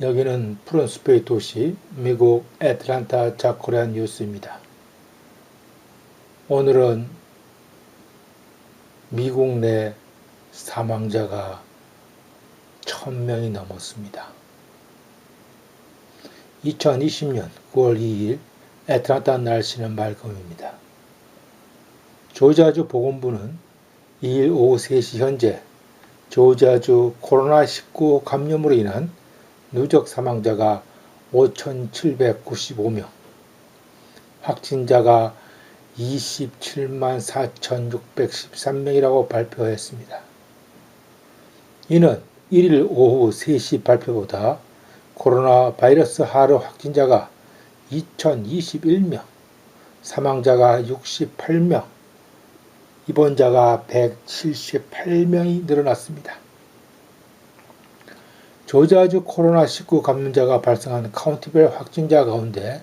여기는 프론스페이 도시 미국 애틀란타 자코리안 뉴스입니다. 오늘은 미국 내 사망자가 천명이 넘었습니다. 2020년 9월 2일 애틀란타 날씨는 맑음입니다. 조지아주 보건부는 2일 오후 3시 현재 조지아주 코로나19 감염으로 인한 누적 사망자가 5,795명, 확진자가 27만 4,613명이라고 발표했습니다. 이는 1일 오후 3시 발표보다 코로나 바이러스 하루 확진자가 2,021명, 사망자가 68명, 입원자가 178명이 늘어났습니다. 조지아주 코로나19 감염자가 발생한 카운티별 확진자 가운데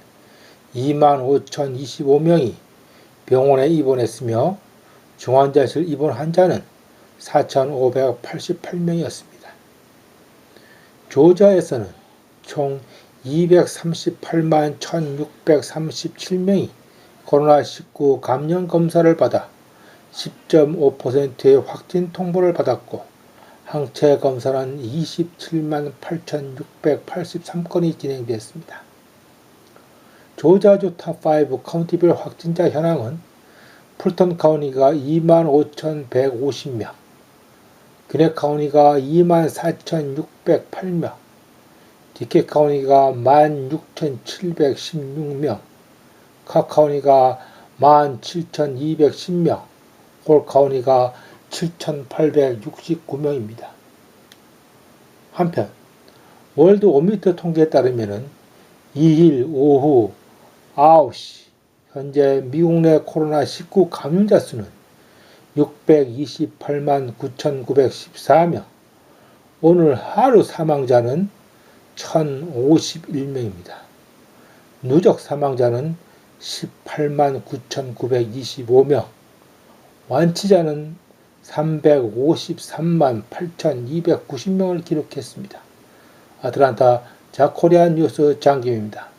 25,025명이 병원에 입원했으며 중환자실 입원 환자는 4,588명이었습니다. 조지아에서는 총 238만 1,637명이 코로나19 감염 검사를 받아 10.5%의 확진 통보를 받았고 항체 검사는 27만 8,683건이 진행됐습니다. 조지아주 탑5 카운티별 확진자 현황은 풀턴 카운티가 2만 5,150명, 그네 카운티가 2만 4,608명, 디케 카운티가 1만 6,716명, 카 카운티가 1만 7,210명, 홀 카운티가 7,869명입니다. 한편 월드 오미터 통계에 따르면 2일 오후 9시 현재 미국 내 코로나19 감염자 수는 628만 9,914명, 오늘 하루 사망자는 1,051명입니다. 누적 사망자는 18만 9,925명, 완치자는 353만 8,290명을 기록했습니다. 아틀란타 자코리안 뉴스 장김입니다.